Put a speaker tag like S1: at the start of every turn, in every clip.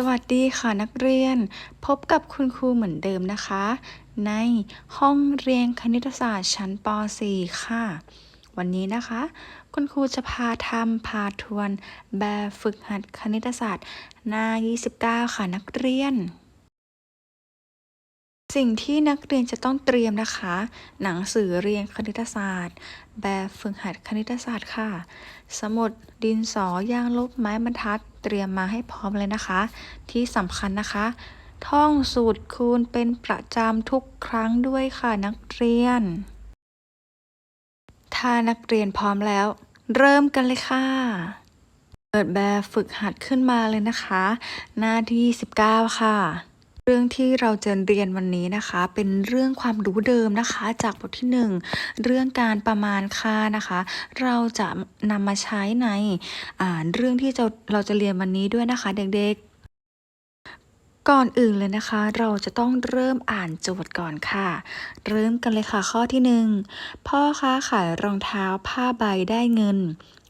S1: สวัสดีค่ะนักเรียน พบกับคุณครูเหมือนเดิมนะคะ ในห้องเรียนคณิตศาสตร์ชั้นป .4 ค่ะ วันนี้นะคะ คุณครูจะพาทำพาทวนแบบฝึกหัดคณิตศาสตร์ หน้า 29 ค่ะนักเรียน สิ่งที่นักเรียนจะต้องเตรียมนะคะ หนังสือเรียนคณิตศาสตร์ แบบฝึกหัดคณิตศาสตร์ค่ะ สมุดดินสอยางลบไม้บรรทัด ตรียมมาให้พร้อมเลยนะคะ ที่สำคัญนะคะ ท่องสูตรคูณเป็นประจำทุกครั้งด้วยค่ะนักเรียน ถ้านักเรียนพร้อมแล้ว เริ่มกันเลยค่ะเปิดแบบฝึกหัดขึ้นมาเลยนะคะ หน้าที่ 19 ค่ะ เรื่องที่เราจะเรียนวันนี้นะคะ เป็นเรื่องความรู้เดิมนะคะ จากบทที่ 1 เรื่องการประมาณค่านะคะ เราจะนำมาใช้ในอ่าเรื่องที่จะเราจะเรียนวันนี้ด้วยนะคะ เด็กๆ ก่อนอื่นเลยนะคะ เราจะต้องเริ่มอ่านโจทย์ก่อนค่ะ เริ่มกันเลยค่ะข้อที่ 1 พ่อค้าขายรองเท้าผ้าใบได้เงิน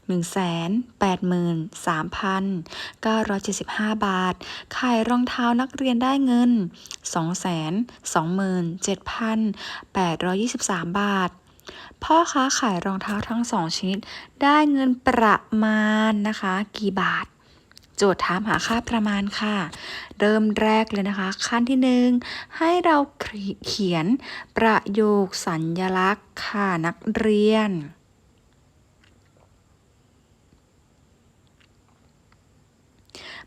S1: 183,975 บาท ขายรองเท้านักเรียนได้เงิน 227,823 บาทพ่อค้าขายรองเท้าทั้งสองชนิด ได้เงินประมาณนะคะ กี่บาท โจทย์ถามหาค่าประมาณค่ะ เริ่มแรกเลยนะคะ ขั้นที่หนึ่งให้เราเขียนประโยคสัญญลักษณ์ค่ะนักเรียน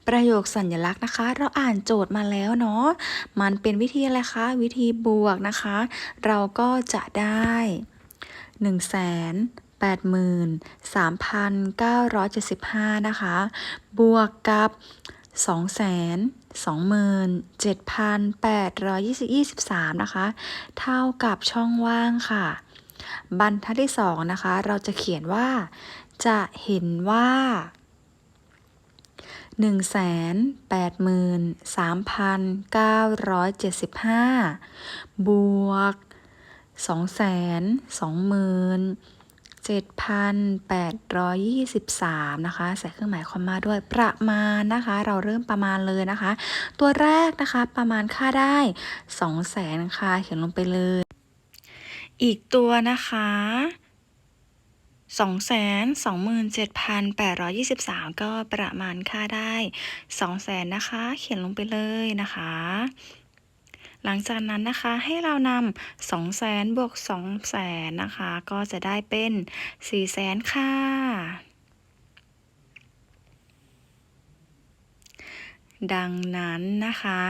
S1: ประโยคสัญลักษณ์นะคะ เราอ่านโจทย์มาแล้วเนาะ มันเป็นวิธีอะไรคะ วิธีบวกนะคะ เราก็จะได้1 8 3 9 7 5 นะคะ บวกกับ2 2 7 8 2 3 นะคะ เท่ากับช่องว่างค่ะ บรรทัดที่ 2 นะคะ เราจะเขียนว่า จะเห็นว่า 1 8 3 9 7 5 บวก 2 2 7,823 นะคะ ใส่เครื่องหมายคอมมาด้วยประมาณนะคะ เราเริ่มประมาณเลยนะคะ ตัวแรกนะคะประมาณค่าได้ 200,000ค่ะ เขียนลงไปเลย อีกตัวนะคะ 227,823 ก็ประมาณค่าได้ 200,000 นะคะ เขียนลงไปเลยนะคะ หลังจากนั้นนะคะให้เรานำ200,000บวก200,000นะคะ ก็จะได้เป็น400,000ค่ะดังนั้นนะคะ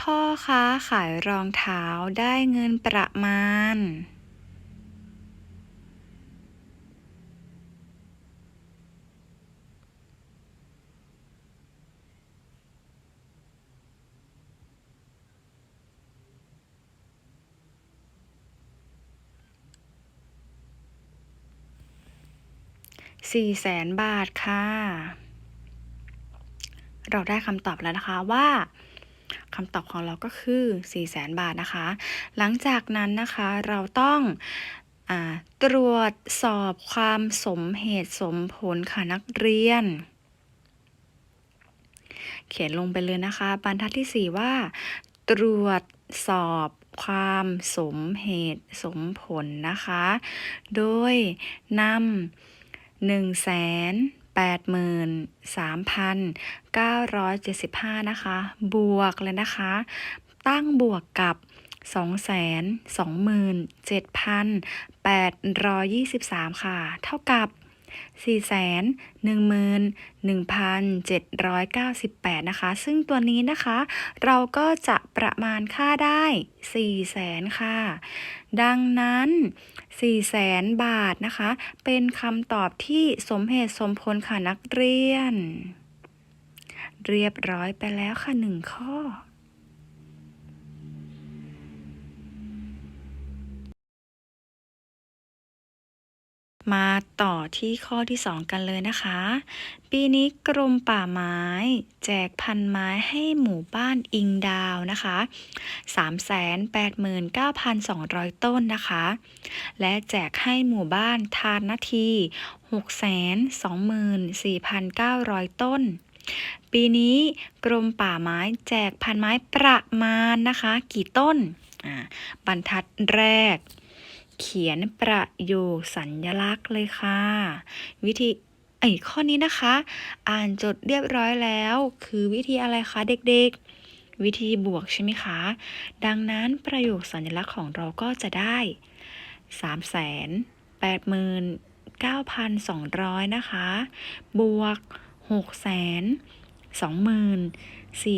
S1: พ่อค้าขายรองเท้าได้เงินประมาณ สี่แสนบาทค่ะ เราได้คำตอบแล้วนะคะว่า คำตอบของเราก็คือ4แสนบาทนะคะ หลังจากนั้นนะคะเราต้องอตรวจสอบความสมเหตุสมผลค่ะนักเรียน เขียนลงไปเลยนะคะ บรรทัดที่ 4 ว่า ตรวจสอบความสมเหตุสมผลนะคะ โดยนำหนึ่งแสน 83,975 นะคะ บวกเลยนะคะ ตั้งบวกกับ227,823 ค่ะ เท่ากับ 411,798 นะคะ ซึ่งตัวนี้นะคะ เราก็จะประมาณค่าได้ 400,000 ค่ะดังนั้น 4 0 0แสนบาทนะคะ เป็นคำตอบที่สมเหตุสมผลค่ะนักเรียน เรียบร้อยไปแล้วค่ะหนึ่งข้อ มาต่อที่ข้อที่ 2 กันเลยนะคะ ปีนี้กรมป่าไม้ แจกพันไม้ให้หมู่บ้านอิงดาวนะคะ 389,200 ต้นนะคะ และแจกให้หมู่บ้านทานนาที 624,900 ต้น ปีนี้กรมป่าไม้แจกพันไม้ประมาณนะคะ กี่ต้นอ่าบรรทัดแรก เขียนประโยคสัญญลักษณ์เลยค่ะ วิธีไอ้ข้อนี้นะคะ อ่านจดเรียบร้อยแล้ว คือวิธีอะไรคะเด็กๆ วิธีบวกใช่ไหมคะ ดังนั้นประโยคสัญลักษณ์ของเราก็จะได้3 8 9 2 0 0นะคะ บวก6 2 4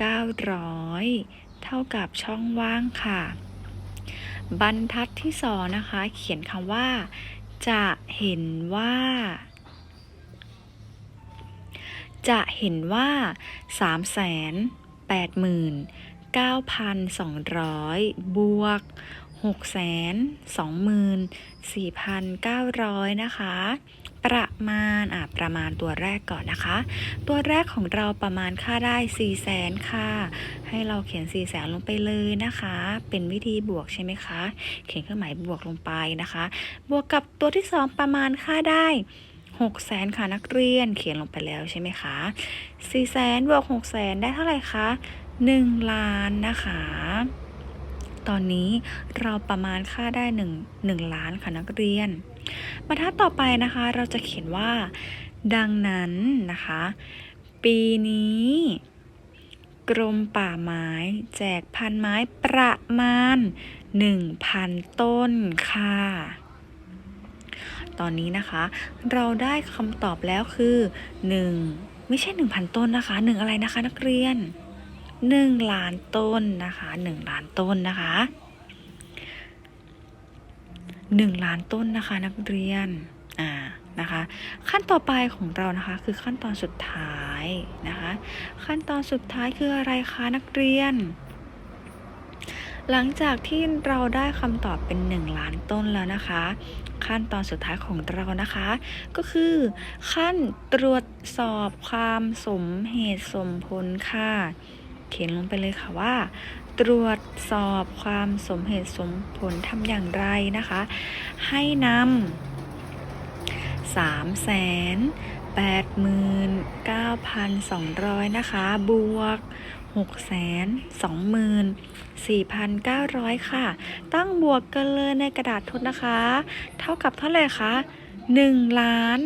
S1: 900เท่ากับช่องว่างค่ะ บรรทัดที่สองนะคะ เขียนคำว่า จะเห็นว่า จะเห็นว่า3 8 9 2 0 0 บวก 6 2 4 9 0 0 นะคะ ประมาณอะประมาณตัวแรกก่อนนะคะ ตัวแรกของเราประมาณค่าได้4แสนค่ะ ให้เราเขียน4แสนลงไปเลยนะคะ เป็นวิธีบวกใช่ไหมคะ เขียนเครื่องหมายบวกลงไปนะคะ บวกกับตัวที่ 2 ประมาณค่าได้6แสนค่ะนักเรียนเขียนลงไปแล้วใช่ไหมคะ4แสนบวก6แสนได้เท่าไหร่คะ1ล้านนะคะ ตอนนี้เราประมาณค่าได้1 1ล้านค่ะนักเรียน บรรทัดต่อไปนะคะ เราจะเขียนว่า ดังนั้นนะคะ ปีนี้ กรมป่าไม้ แจกพันไม้ประมาณ 1,000 ต้นค่ะ ตอนนี้นะคะ เราได้คำตอบแล้วคือ 1 ไม่ใช่ 1,000 ต้นนะคะ 1 อะไรนะคะนักเรียน 1 ล้านต้นนะคะ 1 ล้านต้นนะคะ 1 ล้านต้นนะคะนักเรียนอ่านะคะขั้นต่อไปของเรานะคะคือขั้นตอนสุดท้ายนะคะขั้นตอนสุดท้ายคืออะไรคะนักเรียน หลังจากที่เราได้คำตอบเป็น 1 ล้านต้นแล้วนะคะ ขั้นตอนสุดท้ายของเรานะคะ ก็คือขั้นตรวจสอบความสมเหตุสมผลค่ะ เขียนลงไปเลยค่ะว่า ตรวจสอบความสมเหตุสมผลทำอย่างไรนะคะ ให้นำสามแสนแปดหมื่นเก้าพันสองร้อยนะคะ บวกหกแสนสองหมื่นสี่พันเก้าร้อยค่ะ ตั้งบวกกันเลยในกระดาษทดนะคะ เท่ากับเท่าไหร่คะหนึ่งล้าน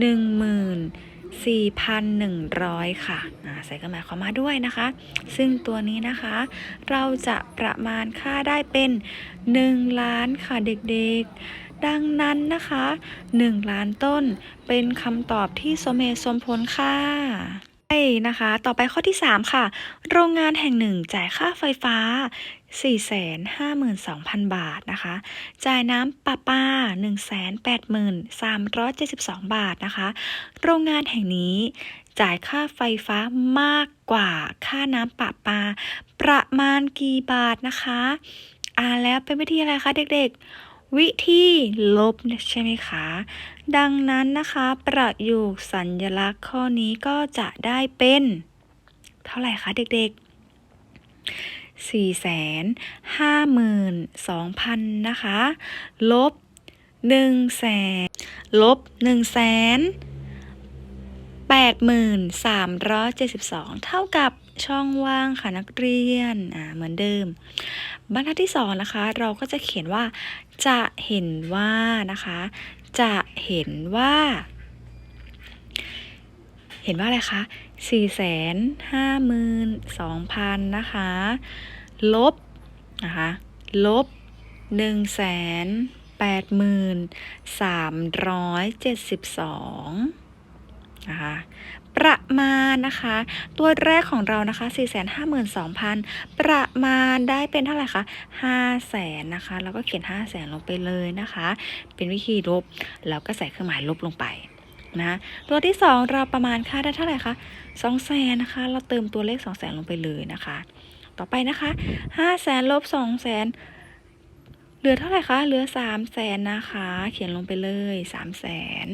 S1: หนึ่งหมื่น 4,100 ค่ะอ่าใส่เครื่องหมายความมาด้วยนะคะ ซึ่งตัวนี้นะคะ เราจะประมาณค่าได้เป็น 1 ล้านค่ะเด็กๆ ดังนั้นนะคะ 1 ล้านต้นเป็นคำตอบที่สมเหตุสมผลค่ะใช่นะคะ ต่อไปข้อที่ 3 ค่ะ โรงงานแห่งหนึ่งจ่ายค่าไฟฟ้า 452,000 บาทนะคะ จ่ายน้ำประปา 183,372 บาทนะคะ โรงงานแห่งนี้จ่ายค่าไฟฟ้ามากกว่าค่าน้ำประปา ประมาณกี่บาทนะคะ อ่านแล้วเป็นวิธีอะไรคะเด็กๆ วิธีลบใช่ไหมคะ ดังนั้นนะคะ ประโยคสัญลักษณ์ข้อนี้ก็จะได้เป็น เท่าไหร่คะเด็กๆ สี่แสนห้าหมื่นสองพันนะคะ ลบหนึ่งแสนลบหนึ่งแสนแปดหมื่นสามร้อยเจ็ดสิบสองเท่ากับช่องว่างค่ะนักเรียน อ่า เหมือนเดิม บรรทัดที่สองนะคะ เราก็จะเขียนว่า จะเห็นว่านะคะ จะเห็นว่า เห็นว่าอะไรคะ สี่แสนห้าหมื่นสองพันนะคะ ลบนะคะ ลบหนึ่งแสนแปดหมื่นสามร้อยเจ็ดสิบสองนะคะประมาณนะคะ ตัวแรกของเรานะคะ 452,000 ประมาณได้เป็นเท่าไหร่คะ5แสนนะคะ แล้วก็เขียน5แสนลงไปเลยนะคะ เป็นวิธีลบ แล้วก็ใส่เครื่องหมายลบลงไป นะตัวที่ 2 เราประมาณค่าได้เท่าไหร่คะ2แสนนะคะ เราเติมตัวเลข2แสนลงไปเลยนะคะ ต่อไปนะคะ5แสนลบ2แสนเหลือลือเท่าไหร่คะ เหลือสามแสนนะคะ เขียนลงไปเลยสามแสน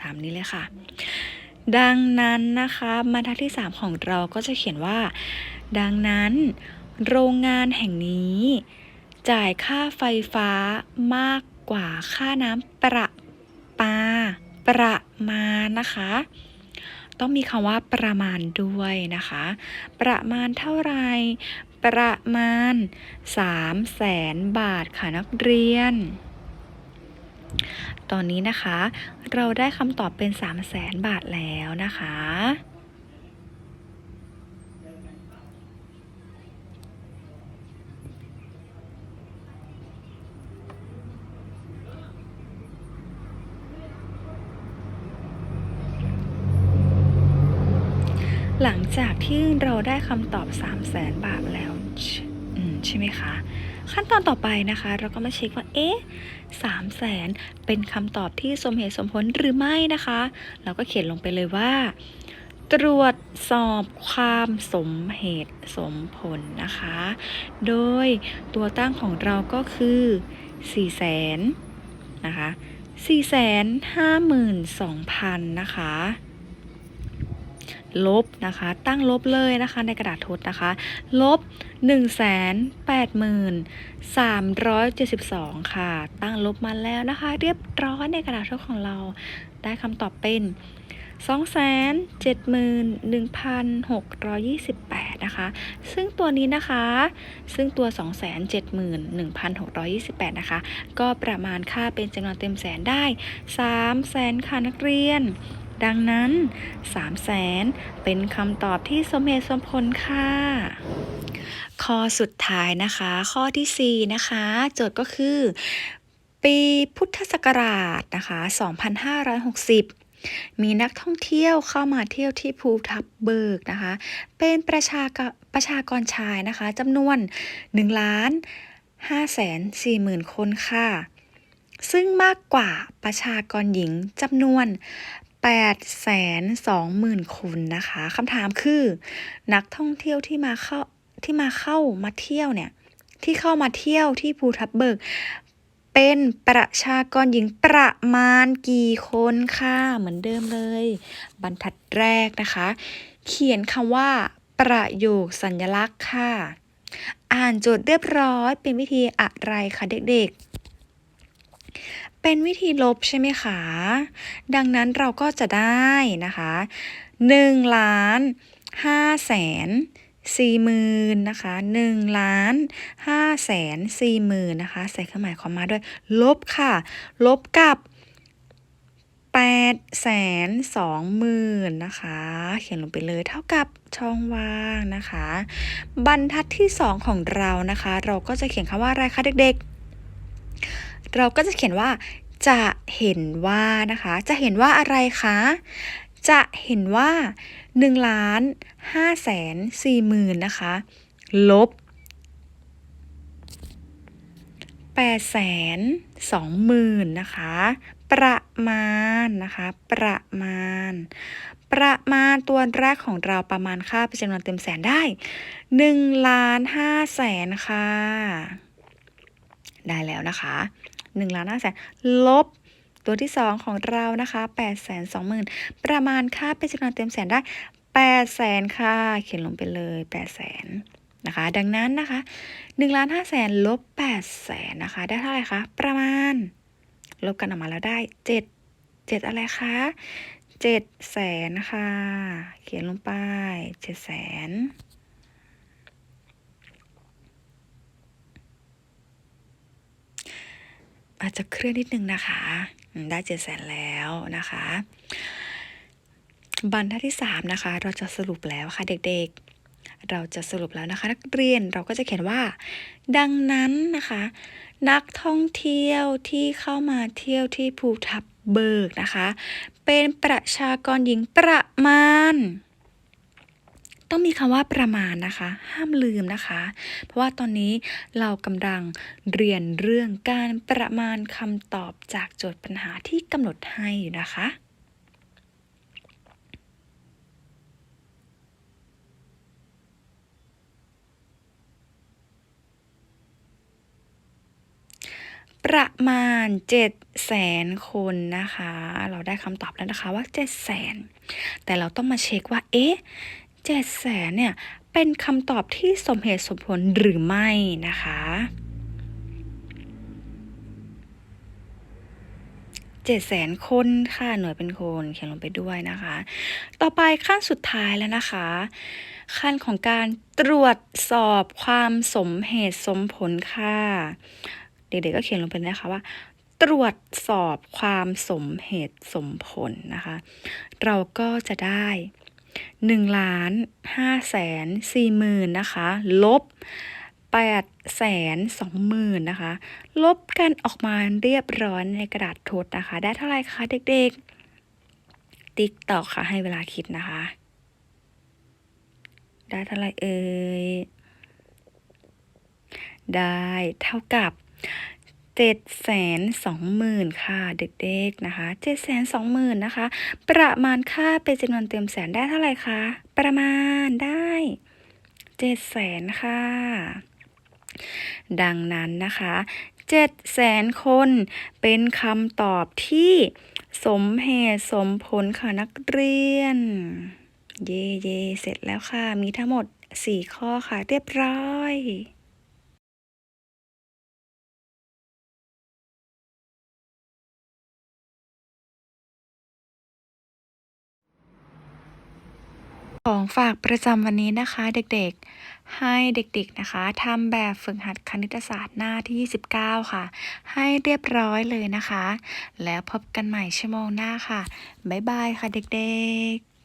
S1: ตามนี้เลยค่ะ ดังนั้นนะคะบรรทัดที่ 3 ของเราก็จะเขียนว่า ดังนั้น โรงงานแห่งนี้ จ่ายค่าไฟฟ้ามากกว่าค่าน้ำประ ปา ประมาณนะคะ ต้องมีคำว่าประมาณด้วยนะคะ ประมาณเท่าไหรประมาณ3แสนบาทค่ะนักเรียน ตอนนี้นะคะ เราได้คำตอบเป็น 3 0 0แสนบาทแล้วนะคะ หลังจากที่เราได้คำตอบ 3 0 0แสนบาทแล้วใช่ไหมคะ ขั้นตอนต่อไปนะคะ เราก็มาเช็คว่า เอ๊ะสามแสนเป็นคำตอบที่สมเหตุสมผลหรือไม่นะคะ เราก็เขียนลงไปเลยว่า ตรวจสอบความสมเหตุสมผลนะคะ โดยตัวตั้งของเราก็คือ4แสนนะคะ4 5 2 0 0 0 นะคะ ลบนะคะ ตั้งลบเลยนะคะในกระดาษทดนะคะ ลบ 1 8 3 7 2 ค่ะ ตั้งลบมาแล้วนะคะ เรียบร้อยในกระดาษทดของเรา ได้คำตอบเป็น271,628 นะคะ ซึ่งตัวนี้นะคะ ซึ่งตัว 271,628 นะคะ ก็ประมาณค่าเป็นจำนวนเต็มแสนได้3แสนค่ะนักเรียน ดังนั้น3 0 0แสนเป็นคำตอบที่สมเหตุสมผลค่ะ ข้อสุดท้ายนะคะ ข้อทีสี่ 4 นะคะ โจทย์ก็คือ ปีพุทธศักราชนะคะ 2560มีนักท่องเที่ยวเข้ามาเที่ยวที่ภูทับเบิกนะคะ เป็นประชากรประชากรชายนะคะจำนวน1ล้าน5แสน4หมื่นคนค่ะ ซึ่งมากกว่าประชากรหญิงจำนวน 8 2 0 0 0 0 คนนะคะคำถามคือ นักท่องเที่ยวที่มาเข้าที่มาเข้ามาเที่ยวเนี่ย ที่เข้ามาเที่ยวที่ภูทับเบิก เป็นประชากรหญิงประมาณกี่คนค่ะ เหมือนเดิมเลย บรรทัดแรกนะคะ เขียนคำว่า ประโยคสัญลักษณ์ค่ะ อ่านโจทย์เรียบร้อยเป็นวิธีอะไรคะเด็กๆ เป็นวิธีลบใช่ไหมคะ ดังนั้นเราก็จะได้นะคะ1ล้าน5แสนสี่หมื่นนะคะหนึ่งล้านห้าแสนสี่หมื่นนะคะ ใส่เครื่องหมายความมาด้วย ลบค่ะ ลบกับแปดแสนสองหมื่นนะคะ เขียนลงไปเลยเท่ากับช่องว่างนะคะ บรรทัดที่สองของเรานะคะ เราก็จะเขียนคำว่าอะไรคะเด็กๆ เราก็จะเขียนว่าจะเห็นว่านะคะ จะเห็นว่าอะไรคะ จะเห็นว่า1ล้าน5แสน4หมื่นนะคะ ลบ8แสน2หมื่นนะคะ ประมาณนะคะ ประมาณ ประมาณตัวแรกของเราประมาณค่าเป็นจำนวนเต็มแสนได้1ล้าน5แสนค่ะ ได้แล้วนะคะ 1ล้าน5แสนลบตัวที่ 2 ของเรานะคะ8 2 0 0 0 0 ประมาณค่าเป็นจำนวนเต็มแสนได้8แสนค่ะ เขียนลงไปเลย8แสนนะคะ ดังนั้นนะคะ1ล้าน5แสนลบ8แสนนะคะ ได้เท่าไหร่คะ ประมาณ ลบกันออกมาแล้วได้ 7 7 อะไรคะ7แสนค่ะ เขียนลงไป7แสน อาจจะเคลื่อนนิดนึงนะคะ ได้เจ็ดแสนแล้วนะคะ บรรทัดที่3นะคะ เราจะสรุปแล้วค่ะเด็กๆ เราจะสรุปแล้วนะคะ นักเรียนเราก็จะเขียนว่า ดังนั้นนะคะ นักท่องเที่ยวที่เข้ามาเที่ยวที่ภูทับเบิกนะคะ เป็นประชากรหญิงประมาณ ต้องมีคำว่าประมาณนะคะ ห้ามลืมนะคะ เพราะว่าตอนนี้เรากำลังเรียนเรื่องการประมาณคำตอบจากโจทย์ปัญหาที่กำหนดให้อยู่นะคะประมาณ7 0 0แสนคนนะคะ เราได้คำตอบแล้วนะคะว่า 7 0 0แสนแต่เราต้องมาเช็คว่า เอ๊ะ 7 0 0แสนเนี่ย เป็นคำตอบที่สมเหตุสมผลหรือไม่นะคะเจ็ดแสนคนค่ะหน่วยเป็นคนเขียนลงไปด้วยนะคะ ต่อไปขั้นสุดท้ายแล้วนะคะ ขั้นของการตรวจสอบความสมเหตุสมผลค่ะ เด็กๆก็เขียนลงไปนะคะว่าตรวจสอบความสมเหตุสมผลนะคะ เราก็จะได้ 1ล้าน5แสน4หมื่นนะคะ ลบ8แสน2หมื่นนะคะ ลบกันออกมาเรียบร้อยในกระดาษทดนะคะ ได้เท่าไหร่คะเด็กๆ ติ๊กต่อค่ะให้เวลาคิดนะคะ ได้เท่าไหร่เอ่ย ได้เท่ากับ เจ็ดแสนสองหมื่นค่ะเด็กๆนะคะเจ็ดแสนสองหมื่นนะคะ ประมาณค่าเป็นจำนวนเต็มแสนได้เท่าไหร่คะ ประมาณได้เจ็ดแสนค่ะ ดังนั้นนะคะเจ็ดแสนคนเป็นคำตอบที่สมเหตุสมผลค่ะนักเรียน เย่เย่เสร็จแล้วค่ะ มีทั้งหมด4ข้อค่ะ เรียบร้อย ของฝากประจำวันนี้นะคะเด็กๆ ให้เด็กๆนะคะทำแบบฝึกหัดคณิตศาสตร์หน้าที่ 29 ค่ะ ให้เรียบร้อยเลยนะคะ แล้วพบกันใหม่ชั่วโมงหน้าค่ะ บ๊ายบายค่ะเด็กๆ